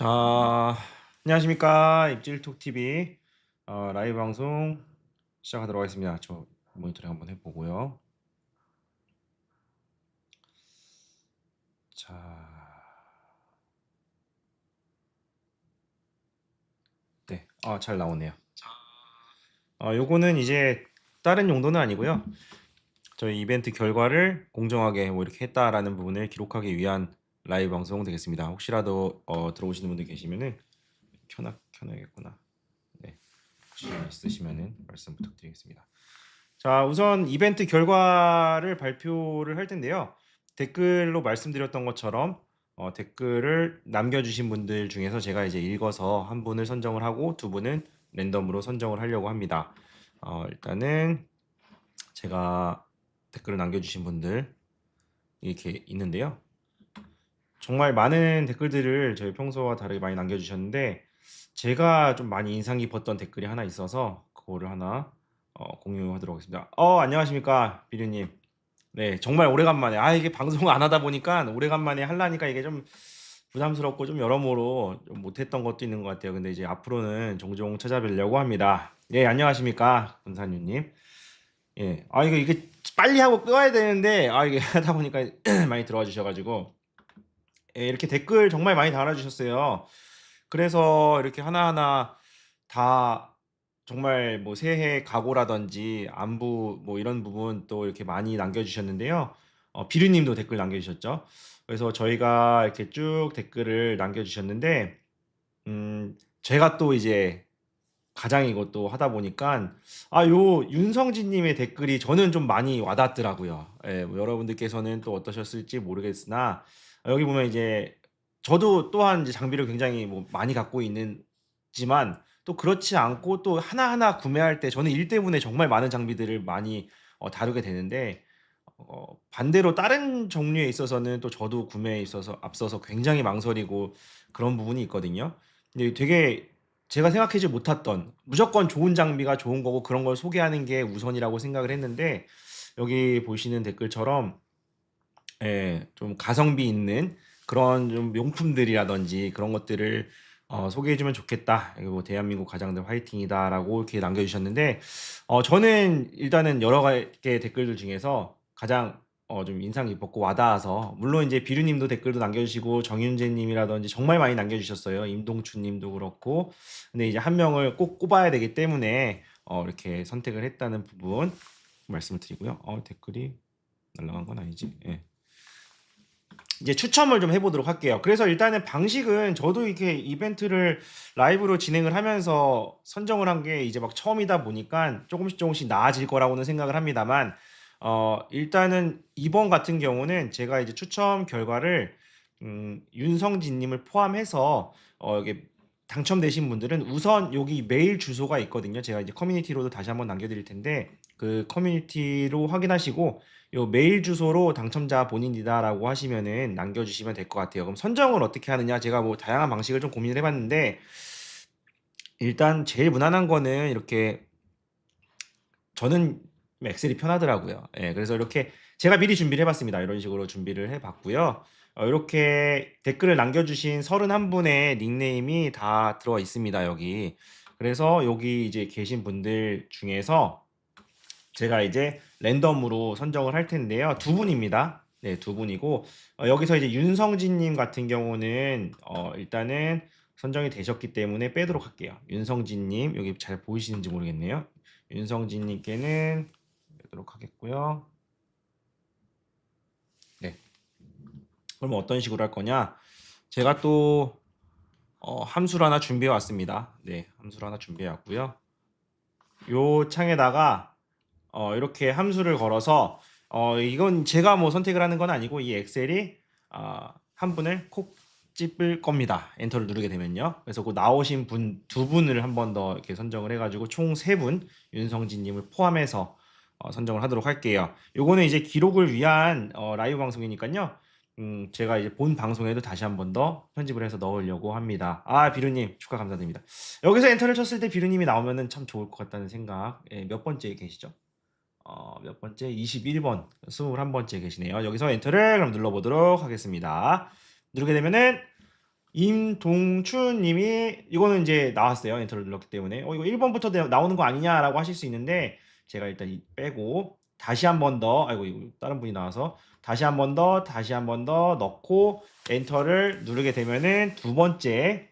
자, 안녕하십니까. 입질톡 TV 어, 라이브 방송 시작하도록 하겠습니다. 저 모니터링 한번 해보고요. 자, 네, 아, 잘 나오네요. 어, 요거는 이제 다른 용도는 아니고요. 저희 이벤트 결과를 공정하게 뭐 이렇게 했다라는 부분을 기록하기 위한 라이브 방송 되겠습니다. 혹시라도 어, 들어오시는 분들 계시면은 켜놔 켜놔야겠구나. 네, 혹시 있으시면은 말씀 부탁드리겠습니다. 자, 우선 이벤트 결과를 발표를 할 텐데요. 댓글로 말씀드렸던 것처럼 어, 댓글을 남겨주신 분들 중에서 제가 이제 읽어서 한 분을 선정을 하고 두 분은 랜덤으로 선정을 하려고 합니다. 어, 일단은 제가 댓글을 남겨주신 분들 이렇게 있는데요. 정말 많은 댓글들을 저희 평소와 다르게 많이 남겨주셨는데 제가 좀 많이 인상 깊었던 댓글이 하나 있어서 그거를 하나 어, 공유하도록 하겠습니다. 어 안녕하십니까 비류님. 네 정말 오래간만에 아 이게 방송 안 하다 보니까 오래간만에 하려니까 이게 좀 부담스럽고 좀 여러모로 좀 못했던 것도 있는 것 같아요. 근데 이제 앞으로는 종종 찾아뵈려고 합니다. 예 안녕하십니까 군사님님. 예, 아 이거 이게 빨리 하고 끄어야 되는데 아 이게 하다 보니까 많이 들어와 주셔가지고 예, 이렇게 댓글 정말 많이 달아주셨어요. 그래서 이렇게 하나하나 다 정말 뭐 새해 각오라든지 안부 뭐 이런 부분 또 이렇게 많이 남겨주셨는데요. 어, 비류님도 댓글 남겨주셨죠. 그래서 저희가 이렇게 쭉 댓글을 남겨주셨는데, 음, 제가 또 이제 가장이고 또 하다 보니까 아, 요 윤성진님의 댓글이 저는 좀 많이 와닿더라고요. 예, 뭐 여러분들께서는 또 어떠셨을지 모르겠으나 여기 보면 이제 저도 또한 이제 장비를 굉장히 뭐 많이 갖고 있는지만 또 그렇지 않고 또 하나하나 구매할 때 저는 일 때문에 정말 많은 장비들을 많이 어, 다루게 되는데 어, 반대로 다른 종류에 있어서는 또 저도 구매에 있어서 앞서서 굉장히 망설이고 그런 부분이 있거든요. 근데 되게 제가 생각하지 못했던 무조건 좋은 장비가 좋은 거고 그런 걸 소개하는 게 우선이라고 생각을 했는데 여기 보시는 댓글처럼 예, 좀 가성비 있는 그런 좀 용품들이라든지 그런 것들을 어, 소개해주면 좋겠다. 이거 뭐 대한민국 가장들 화이팅이다라고 이렇게 남겨주셨는데, 어, 저는 일단은 여러 개의 댓글들 중에서 가장 어, 좀 인상 깊었고 와닿아서 물론 이제 비류님도 댓글도 남겨주시고 정윤재님이라든지 정말 많이 남겨주셨어요. 임동춘님도 그렇고, 근데 이제 한 명을 꼭 꼽아야 되기 때문에 어, 이렇게 선택을 했다는 부분 말씀을 드리고요. 어, 댓글이 날라간 건 아니지. 예. 이제 추첨을 좀 해보도록 할게요. 그래서 일단은 방식은 저도 이렇게 이벤트를 라이브로 진행을 하면서 선정을 한 게 이제 막 처음이다 보니까 조금씩 조금씩 나아질 거라고는 생각을 합니다만, 어, 일단은 이번 같은 경우는 제가 이제 추첨 결과를, 음, 윤성진님을 포함해서, 어, 여기 당첨되신 분들은 우선 여기 메일 주소가 있거든요. 제가 이제 커뮤니티로도 다시 한번 남겨드릴 텐데, 그 커뮤니티로 확인하시고, 요 메일 주소로 당첨자 본인이다라고 하시면은 남겨주시면 될 것 같아요. 그럼 선정을 어떻게 하느냐? 제가 뭐 다양한 방식을 좀 고민을 해봤는데 일단 제일 무난한 거는 이렇게 저는 엑셀이 편하더라고요. 예, 그래서 이렇게 제가 미리 준비를 해봤습니다. 이런 식으로 준비를 해봤고요. 어, 이렇게 댓글을 남겨주신 31분의 닉네임이 다 들어와 있습니다. 여기. 그래서 여기 이제 계신 분들 중에서 제가 이제 랜덤으로 선정을 할 텐데요. 두 분입니다. 네, 두 분이고 어, 여기서 이제 윤성진님 같은 경우는 어, 일단은 선정이 되셨기 때문에 빼도록 할게요. 윤성진님 여기 잘 보이시는지 모르겠네요. 윤성진님께는 빼도록 하겠고요. 네. 그럼 어떤 식으로 할 거냐? 제가 또 어, 함수를 하나 준비해 왔습니다. 네, 함수를 하나 준비해 왔고요. 요 창에다가 어, 이렇게 함수를 걸어서 어, 이건 제가 뭐 선택을 하는 건 아니고 이 엑셀이 어, 한 분을 콕 찝을 겁니다. 엔터를 누르게 되면요. 그래서 그 나오신 분 두 분을 한 번 더 이렇게 선정을 해가지고 총 세 분 윤성진님을 포함해서 어, 선정을 하도록 할게요. 요거는 이제 기록을 위한 어, 라이브 방송이니까요. 음, 제가 이제 본 방송에도 다시 한 번 더 편집을 해서 넣으려고 합니다. 아, 비루님 축하 감사드립니다. 여기서 엔터를 쳤을 때 비루님이 나오면은 참 좋을 것 같다는 생각. 예, 몇 번째 계시죠? 어, 몇 번째? 21번, 21번째 계시네요. 여기서 엔터를 그럼 눌러보도록 하겠습니다. 누르게 되면은 임동춘님이 이거는 이제 나왔어요. 엔터를 눌렀기 때문에 어 이거 1번부터 나오는 거 아니냐라고 하실 수 있는데 제가 일단 이- 빼고 다시 한 번 더 아이고 다른 분이 나와서 다시 한 번 더 다시 한 번 더 넣고 엔터를 누르게 되면은 두 번째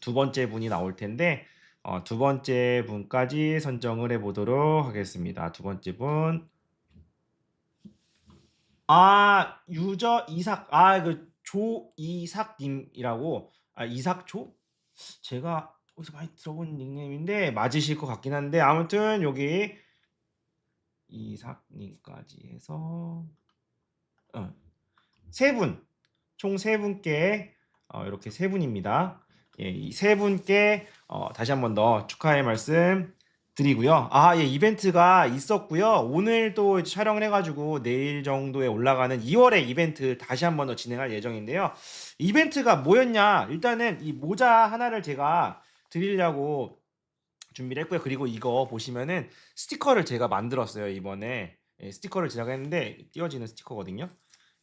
두 번째 분이 나올 텐데 어, 두 번째 분까지 선정을 해 보도록 하겠습니다. 두 번째 분. 아, 유저 이삭, 아, 그 조이삭 님이라고, 아, 이삭 조? 제가 어디서 많이 들어본 닉네임인데 맞으실 것 같긴 한데 아무튼 여기 이삭님까지 해서 어, 세 분, 총 세 분께 어, 이렇게 세 분입니다. 예, 이 세 분께 어, 다시 한 번 더 축하의 말씀 드리고요. 아, 예, 이벤트가 있었고요. 오늘 또 촬영을 해가지고 내일 정도에 올라가는 2월에 이벤트 다시 한 번 더 진행할 예정인데요. 이벤트가 뭐였냐? 일단은 이 모자 하나를 제가 드리려고 준비를 했고요. 그리고 이거 보시면은 스티커를 제가 만들었어요. 이번에 예, 스티커를 제작했는데 띄어지는 스티커거든요.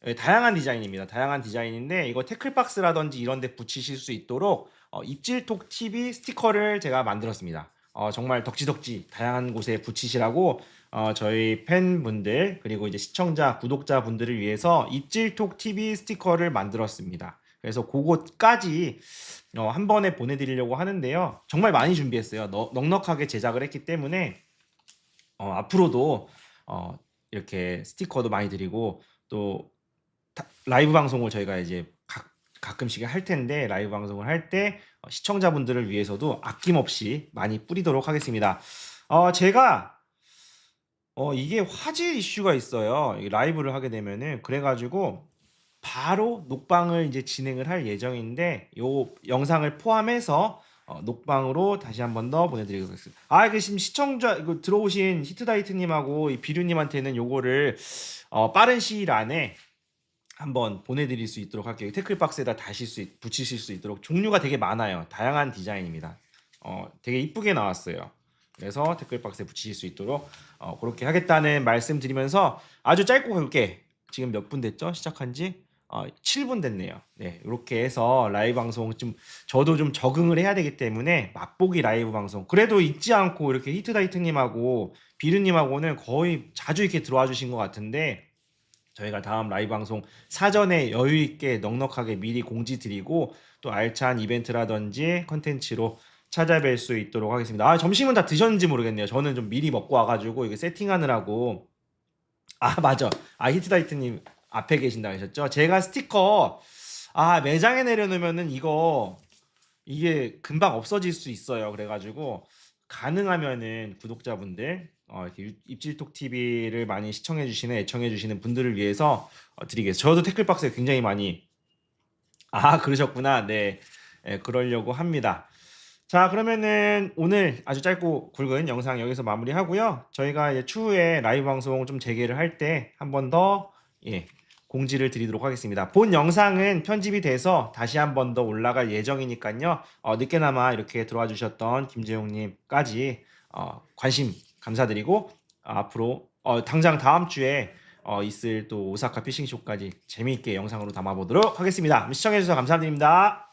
예, 다양한 디자인입니다. 다양한 디자인인데 이거 태클박스라든지 이런 데 붙이실 수 있도록 어, 입질톡 TV 스티커를 제가 만들었습니다. 어, 정말 덕지덕지 다양한 곳에 붙이시라고 어, 저희 팬분들 그리고 이제 시청자 구독자분들을 위해서 입질톡 TV 스티커를 만들었습니다. 그래서 그것까지 어, 한 번에 보내드리려고 하는데요. 정말 많이 준비했어요. 너- 넉넉하게 제작을 했기 때문에 어, 앞으로도 어, 이렇게 스티커도 많이 드리고 또 다- 라이브 방송을 저희가 이제 가, 가끔씩 할 텐데 라이브 방송을 할때 어, 시청자분들을 위해서도 아낌없이 많이 뿌리도록 하겠습니다. 어, 제가 어, 이게 화질 이슈가 있어요. 이 라이브를 하게 되면은 그래가지고 바로 녹방을 이제 진행을 할 예정인데 요 영상을 포함해서 어, 녹방으로 다시 한 번 더 보내드리겠습니다. 아, 이게 지금 시청자 이거 들어오신 히트다이트님하고 이 비류님한테는 요거를 어, 빠른 시일 안에 한번 보내드릴 수 있도록 할게요. 태클박스에다 다실 수 있- 붙이실 수 있도록 종류가 되게 많아요. 다양한 디자인입니다. 어, 되게 이쁘게 나왔어요. 그래서 태클박스에 붙이실 수 있도록 어, 그렇게 하겠다는 말씀 드리면서 아주 짧고 굵게 지금 몇 분 됐죠? 시작한 지 어, 7분 됐네요. 네, 이렇게 해서 라이브 방송 좀 저도 좀 적응을 해야 되기 때문에 맛보기 라이브 방송 그래도 잊지 않고 이렇게 히트다이트님하고 비르님하고는 거의 자주 이렇게 들어와 주신 것 같은데 저희가 다음 라이브 방송 사전에 여유 있게 넉넉하게 미리 공지 드리고 또 알찬 이벤트라든지 컨텐츠로 찾아뵐 수 있도록 하겠습니다. 아, 점심은 다 드셨는지 모르겠네요. 저는 좀 미리 먹고 와가지고 이게 세팅하느라고 아 맞아. 아 히트다이트님 앞에 계신다 하셨죠? 제가 스티커 아 매장에 내려놓으면은 이거 이게 금방 없어질 수 있어요. 그래가지고 가능하면은 구독자분들 어, 입질톡 TV를 많이 시청해 주시는 애청해 주시는 분들을 위해서 어, 드리겠습니다. 저도 태클박스에 굉장히 많이 아 그러셨구나. 네, 예, 그러려고 합니다. 자 그러면은 오늘 아주 짧고 굵은 영상 여기서 마무리하고요. 저희가 이제 추후에 라이브 방송 좀 재개를 할 때 한 번 더 예, 공지를 드리도록 하겠습니다. 본 영상은 편집이 돼서 다시 한 번 더 올라갈 예정이니까요. 어, 늦게나마 이렇게 들어와 주셨던 김재용님까지 어, 관심 감사드리고 어, 앞으로 어, 당장 다음 주에 어, 있을 또 오사카 피싱쇼까지 재미있게 영상으로 담아보도록 하겠습니다. 시청해주셔서 감사드립니다.